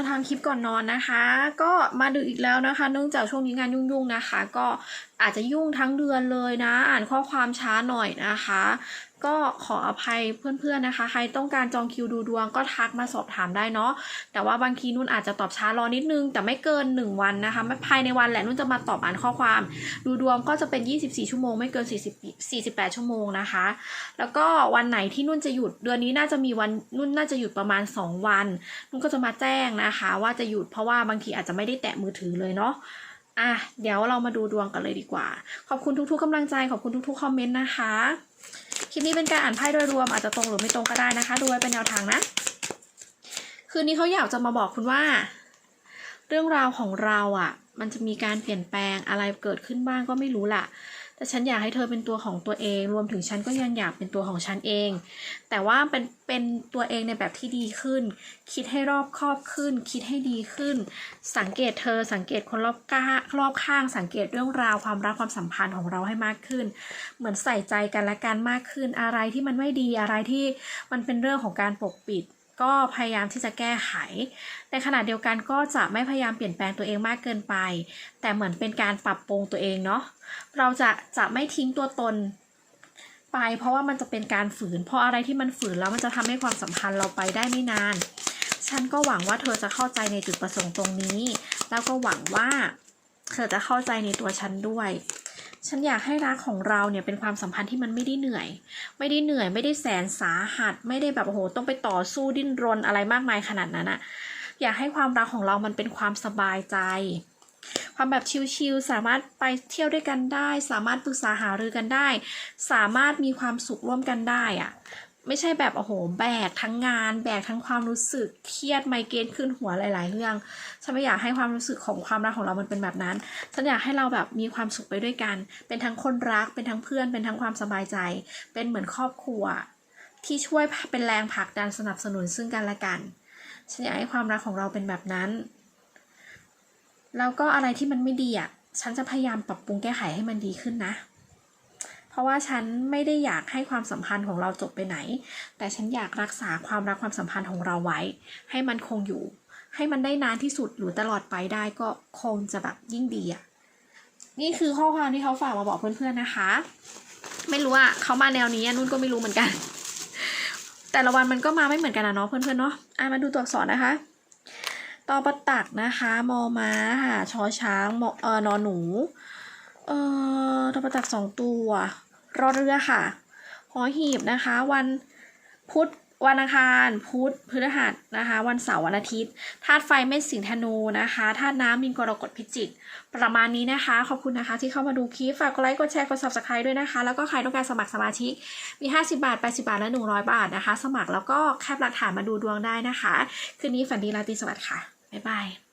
าทำคลิปก่อนนอนนะคะ ก็มาดึกอีกแล้วนะคะ เนื่องจากช่วงนี้งานยุ่งๆนะคะ ก็อาจจะยุ่งทั้งเดือนเลยนะ อ่านข้อความช้าหน่อยนะคะ ก็ขออภัยเพื่อนๆนะคะ ใครต้องการจองคิวดูดวงก็ทักมาสอบถามได้เนาะแต่ว่าบางทีนุ่นอาจจะตอบช้ารอนิดนึง แต่ไม่เกิน 1 วันนะคะไม่ภายในวันแหละนุ่นจะมาตอบอ่านข้อความ ดูดวงก็จะเป็น 24 ชั่วโมงไม่เกิน 40 48 ชั่วโมงนะคะ แล้วก็วันไหนที่นุ่นจะหยุดเดือนนี้น่าจะมีวันนุ่นน่าจะหยุดประมาณ 2 วัน นุ่นก็จะมาแจ้งนะคะ ว่าจะหยุดเพราะว่าบางทีอาจจะไม่ได้แตะมือถือเลยเนาะอะเดี๋ยวเรามาดูดวงกันเลยดีกว่า ขอบคุณทุกๆกำลังใจขอบคุณทุกๆคอมเมนต์นะคะ คลิปนี้เป็นการอ่านไพ่โดยรวมอาจจะตรงหรือไม่ตรงก็ได้นะคะ ดูไว้เป็นแนวทางนะ คืนนี้เขาอยากจะมาบอกคุณว่า เรื่องราวของเราอะ่ะ มันจะมีการเปลี่ยนแปลงอะไรเกิดขึ้นบ้างก็ไม่รู้ล่ะ แต่ฉันอยากให้เธอเป็นตัวของตัวเอง รวมถึงฉันก็ยังอยากเป็นตัวของฉันเอง แต่ว่าเป็นเป็นตัวเองในแบบที่ดีขึ้น คิดให้รอบคอบขึ้น คิดให้ดีขึ้น สังเกตเธอสังเกตคนรอบก้ารอบข้าง สังเกตเรื่องราวความรักความสัมพันธ์ของเราให้มากขึ้น เหมือนใส่ใจกันและกันมากขึ้น อะไรที่มันไม่ดีอะไรที่มันเป็นเรื่องของการปกปิด ก็พยายามที่จะแก้ไขในขณะเดียวกันก็จะไม่พยายามเปลี่ยนแปลงตัวเองมากเกินไป แต่เหมือนเป็นการปรับปรุงตัวเองเนาะ เราจะจะไม่ทิ้งตัวตนไป เพราะว่ามันจะเป็นการฝืน เพราะอะไรที่มันฝืนแล้วมันจะทำให้ความสัมพันธ์เราไปได้ไม่นาน ฉันก็หวังว่าเธอจะเข้าใจในจุดประสงค์ตรงนี้ แล้วก็หวังว่าเธอจะเข้าใจในตัวฉันด้วย ฉันอยากให้รักของเราเนี่ยเป็นความสัมพันธ์ที่มันไม่ได้เหนื่อย ไม่ได้เหนื่อย ไม่ได้แสนสาหัส ไม่ได้แบบโอ้โหต้องไปต่อสู้ดิ้นรนอะไรมากมายขนาดนั้นอะอยากให้ความรักของเรามันเป็นความสบายใจ ความแบบชิลๆสามารถไปเที่ยวด้วยกันได้ สามารถปรึกษาหารือกันได้ สามารถมีความสุขร่วมกันได้อะไม่ใช่แบบโอ้โหแบกทั้งงาน แบกทั้งความรู้สึกเครียดไมเกรนขึ้นหัวหลาย ๆ เรื่องฉันไม่อยากให้ความรู้สึกของความรักของเรามันเป็นแบบนั้นฉันอยากให้เราแบบมีความสุขไปด้วยกัน เป็นทั้งคนรักเป็นทั้งเพื่อน เป็นทั้งความสบายใจ เป็นเหมือนครอบครัว ที่ช่วยเป็นแรงผลักดันสนับสนุนซึ่งกันและกันฉันอยากให้ความรักของเราเป็นแบบนั้น แล้วก็อะไรที่มันไม่ดีอะฉันจะพยายามปรับปรุงแก้ไขให้มันดีขึ้นนะ เพราะว่าฉันไม่ได้อยากให้ความสัมพันธ์ของเราจบไปไหน แต่ฉันอยากรักษาความรักความสัมพันธ์ของเราไว้ ให้มันคงอยู่ ให้มันได้นานที่สุดหรือตลอดไปได้ก็คงจะแบบยิ่งดีอะนี่คือข้อความที่เขาฝากมาบอกเพื่อนๆนะคะ ไม่รู้อะเขามาแนวนี้นุ่นก็ไม่รู้เหมือนกัน แต่ละวันมันก็มาไม่เหมือนกันนะเนาะเพื่อนๆเนาะอะมาดูตัวอักษรนะคะตอประตักนะคะ มอม้าค่ะชอช้างมอเออนอหนู เอ่อตอประตักสองตัว รอเรือค่ะ หอหีบนะคะ วันพุธวันอังคารพุธพฤหัสนะคะ วันเสาร์วันอาทิตย์ธาตุไฟเมษสิงห์ธนูนะคะธาตุน้ำมินกรกฎพิจิก ประมาณนี้นะคะ ขอบคุณนะคะที่เข้ามาดูคลิป ฝากกดไลค์กดแชร์กด subscribe ด้วยนะคะ แล้วก็ใครต้องการสมัครสมาชิกมี 50 บาท 80 บาท และ 100 บาทนะคะ สมัครแล้วก็แคปหลักฐานมาดูดวงได้นะคะ คืนนี้ฝันดีราตรีสวัสดิ์ค่ะ บ๊ายบาย